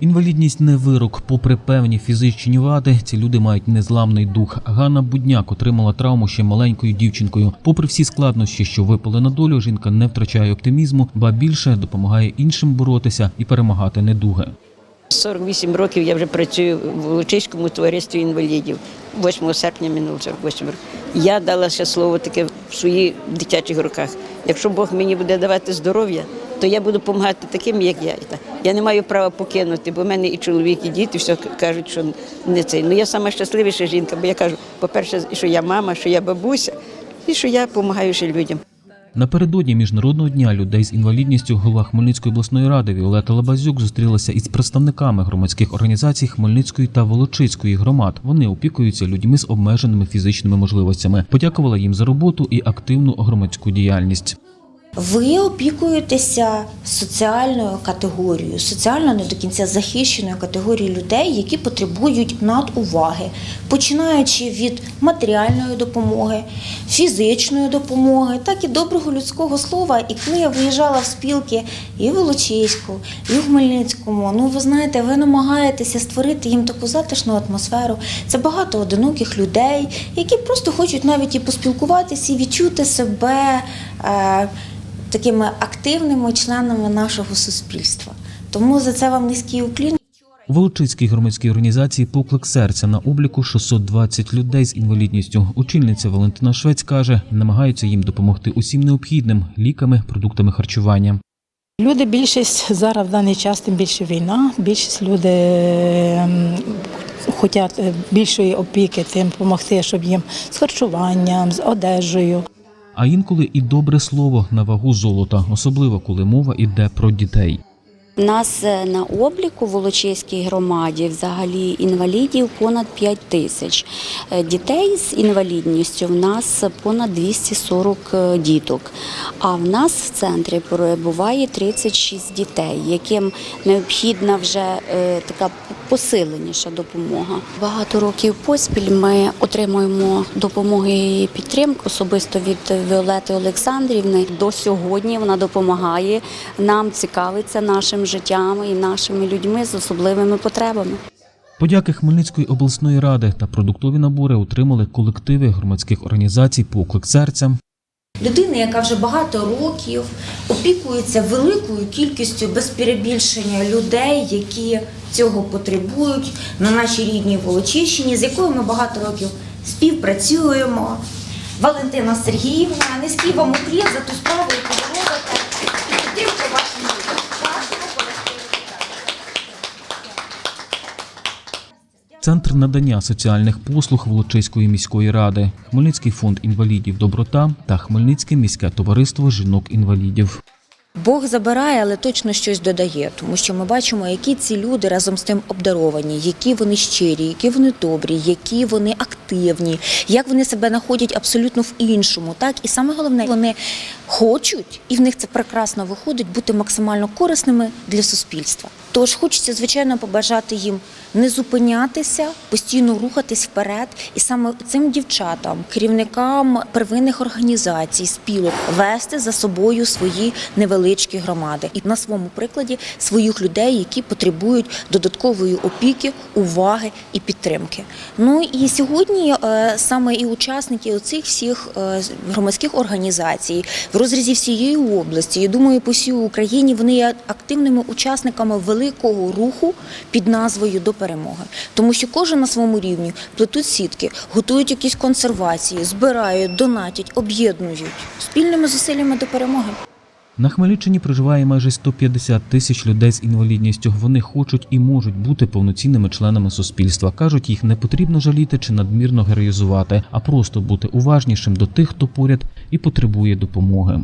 Інвалідність не вирок. Попри певні фізичні вади, ці люди мають незламний дух. Ганна Будняк отримала травму ще маленькою дівчинкою. Попри всі складнощі, що випали на долю, жінка не втрачає оптимізму, ба більше допомагає іншим боротися і перемагати недуги. 48 років я вже працюю в Волочиському товаристві інвалідів. 8 серпня минуло 48 років. Я дала ще слово таке в своїх дитячих роках. Якщо Бог мені буде давати здоров'я, то я буду допомагати таким, як я. Я не маю права покинути, бо в мене і чоловік, і діти все кажуть, що не цей. Ну я сама щасливіша жінка, бо я кажу, по-перше, що я мама, що я бабуся, і що я допомагаю ще людям. Напередодні міжнародного дня людей з інвалідністю голова Хмельницької обласної ради Віолета Лабазюк зустрілася із представниками громадських організацій Хмельницької та Волочиської громад. Вони опікуються людьми з обмеженими фізичними можливостями. Подякувала їм за роботу і активну громадську діяльність. Ви опікуєтеся соціальною категорією, соціально не до кінця захищеною категорією людей, які потребують надуваги, починаючи від матеріальної допомоги, фізичної допомоги, так і доброго людського слова. І коли я виїжджала в спілки і в Волочиську, і в Хмельницькому, ну ви знаєте, ви намагаєтеся створити їм таку затишну атмосферу. Це багато одиноких людей, які просто хочуть навіть і поспілкуватися, і відчути себе. Такими активними членами нашого суспільства. Тому за це вам низький уклін. У Волочиській громадській організації Поклик серця на обліку 620 людей з інвалідністю. Очільниця Валентина Швець каже, намагаються їм допомогти усім необхідним ліками, продуктами харчування. Люди більшість зараз в даний час, тим більше війна. Більшість люди ем, хочуть е, більшої опіки, тим допомогти, щоб їм з харчуванням, з одежею. А інколи і добре слово на вагу золота, особливо коли мова йде про дітей. Нас е, на обліку в Волочиській громаді взагалі інвалідів понад 5 тисяч. Е, Дітей з інвалідністю в нас понад 240 е, діток. А в нас в центрі перебуває 36 дітей, яким необхідна вже е, така посиленіша допомога. Багато років поспіль ми отримуємо допомоги і підтримку особисто від Віолети Олександрівни. До сьогодні вона допомагає нам, цікавиться нашим життям і нашими людьми з особливими потребами. Подяки Хмельницької обласної ради та продуктові набори отримали колективи громадських організацій Поклик серця, Людина, яка вже багато років опікується великою кількістю без перебільшення людей, які цього потребують на нашій рідній Волочищині, з якою ми багато років співпрацюємо. Валентина Сергіївна, низький вам уклін за ту справу, яку ви робите, і підтримку вашим людям, вашому колективу. Центр надання соціальних послуг Волочиської міської ради, Хмельницький фонд інвалідів Доброта та Хмельницьке міське товариство жінок-інвалідів. Бог забирає, але точно щось додає, тому що ми бачимо, які ці люди разом з тим обдаровані, які вони щирі, які вони добрі, які вони активні, як вони себе знаходять абсолютно в іншому. Так і саме головне, вони хочуть, і в них це прекрасно виходить бути максимально корисними для суспільства. Тож хочеться, звичайно, побажати їм не зупинятися, постійно рухатись вперед, і саме цим дівчатам, керівникам первинних організацій, спілок вести за собою свої невеличкі громади і на своєму прикладі своїх людей, які потребують додаткової опіки, уваги і підтримки. Ну і сьогодні е, саме і учасники оцих всіх е, громадських організацій в розрізі всієї області, я думаю, по всій Україні вони є активними учасниками великого руху під назвою до перемоги, тому що кожен на своєму рівні плетуть сітки, готують якісь консервації, збирають, донатять, об'єднують. Спільними зусиллями до перемоги. На Хмельниччині проживає майже 150 тисяч людей з інвалідністю. Вони хочуть і можуть бути повноцінними членами суспільства. кажуть, їх не потрібно жаліти чи надмірно героїзувати, а просто бути уважнішим до тих, хто поряд і потребує допомоги.